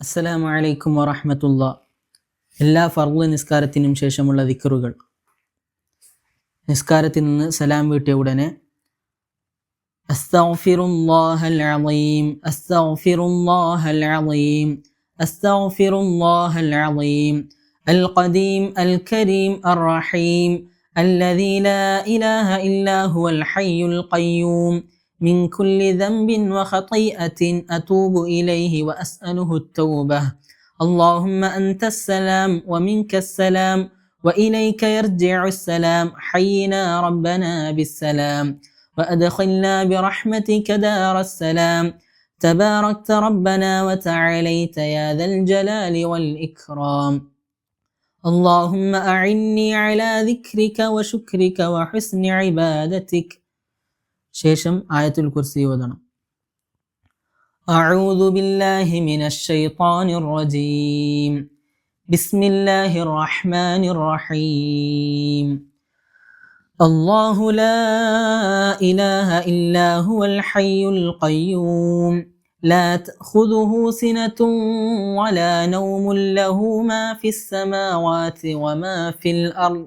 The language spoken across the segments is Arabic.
അസ്സലാമു അലൈക്കും വറഹമത്തുള്ള എല്ലാ ഫർള് നിസ്കാരത്തിനും ശേഷമുള്ള ദിക്കറുകൾ നിസ്കാരത്തിൽ നിന്ന് സലാം വീട്ടിയ ഉടനെ അസ്തഗ്ഫിറുല്ലാഹൽ അളീം അസ്തഗ്ഫിറുല്ലാഹൽ അളീം അസ്തഗ്ഫിറുല്ലാഹൽ അളീം القديم الكريم الرحيم الذي لا إله إلا هو الحي القيوم من كل ذنب وخطيئة أتوب إليه وأسأله التوبة. اللهم أنت السلام ومنك السلام وإليك يرجع السلام. حينا ربنا بالسلام وأدخلنا برحمتك دار السلام. تباركت ربنا وتعاليت يا ذا الجلال والإكرام. اللهم أعني على ذكرك وشكرك وحسن عبادتك. ശേഷം ആയത്തുൽ കുർസി ഓതണം أعوذ بالله من الشيطان الرجيم بسم الله الرحمن الرحيم الله لا إله إلا هو الحي القيوم لا تأخذه سنة ولا نوم له ما في السماوات وما في الأرض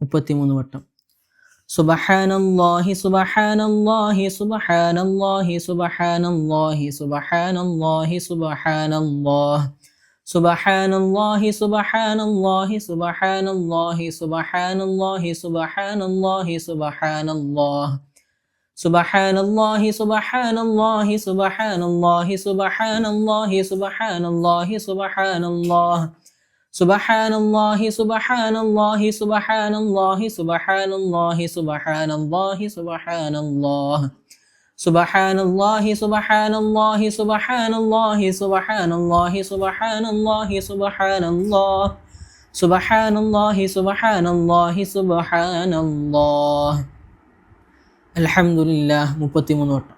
മുപ്പത്തിമൂന്ന് വട്ടം സുബഹാനല്ലാഹി സുബഹാനല്ലാഹി സുബഹാനല്ലാഹി സുബഹാനല്ലാഹി സുബഹാനല്ലാഹി സുബഹാനല്ലാഹ് സുബഹാനല്ലാഹി സുബഹാനല്ലാഹി സുബഹാനല്ലാഹി സുബഹാനല്ലാഹി സുബഹാനല്ലാഹി സുബഹാനല്ലാഹ് സുബഹാനല്ലാഹി സുബഹാനല്ലാഹി സുബഹാനല്ലാഹി സുബഹാനല്ലാഹി സുബഹാനല്ലാഹി സുബഹാനല്ലാഹ് سبحان الله سبحان الله سبحان الله سبحان الله سبحان الله سبحان الله سبحان الله سبحان الله سبحان الله سبحان الله سبحان الله سبحان الله سبحان الله سبحان الله سبحان الله الحمد لله മുപ്പത്തിമൂന്ന് വട്ടം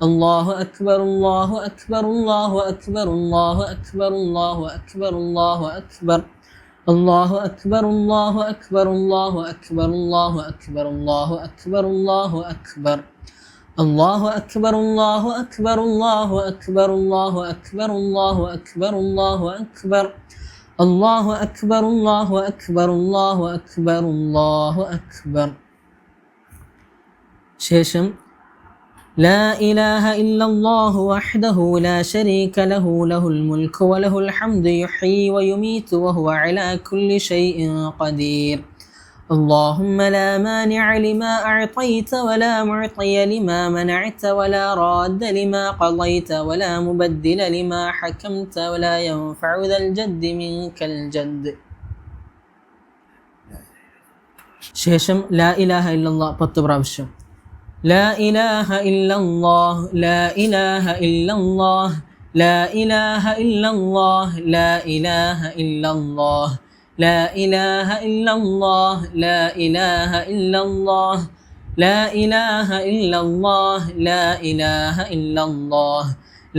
Allahu ekber, Allahu ekber, Allahu ekber, Allahu ekber, Allahu ekber, Allahu ekber. Allahu ekber, Allahu ekber, Allahu ekber, Allahu ekber, Allahu ekber, Allahu ekber. Allahu ekber, Allahu ekber, Allahu ekber, Allahu ekber, Allahu ekber, Allahu ekber. Allahu ekber, Allahu ekber, Allahu ekber, Allahu ekber. ശേഷം لا إله إلا الله وحده لا شريك له له الملك وله الحمد يحيي ويميت وهو على كل شيء قدير. اللهم لا مانع لما أعطيت ولا معطي لما منعت ولا راد لما قضيت ولا مبدل لما حكمت ولا ينفع ذا الجد منك الجد. شيشم لا إله إلا الله പത്ത് പ്രാവശ്യം. لا إله إلا الله لا إله إلا الله لا إله إلا الله لا إله إلا الله لا إله إلا الله لا إله إلا الله لا إله إلا الله لا إله إلا الله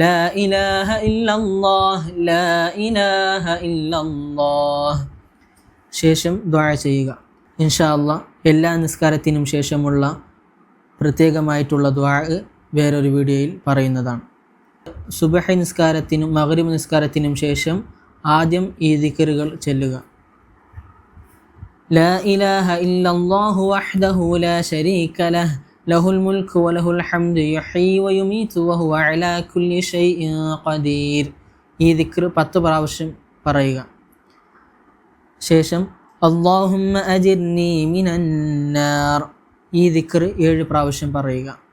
ലാ ഇലാഹ ഇല്ലല്ലാഹ് ലാ ഇലാഹ ഇല്ലല്ലാഹ് ശേഷം ദ്വാഴ ചെയ്യുക ഇൻഷാ അള്ളാഹ് എല്ലാ നിസ്കാരത്തിനും ശേഷമുള്ള പ്രത്യേകമായിട്ടുള്ള ദ്വാ വേറൊരു വീഡിയോയിൽ പറയുന്നതാണ്. സുബഹ നിസ്കാരത്തിനും മകരീബ് നിസ്കാരത്തിനും ശേഷം ആദ്യം ഈ ദിക്കറുകൾ ചെല്ലുക. لا إله إلا الله وحده لا شريك له له الملك وله الحمد يحيي ويميت وهو على كل شيء قدير ഈ ദിക്ർ പത്ത് പ്രാവശ്യം പറയുക. ശേഷം അള്ളാഹുമ്മ അജിർനി മിനന്നാർ ഈ ദിക്ർ ഏഴ് പ്രാവശ്യം പറയുക.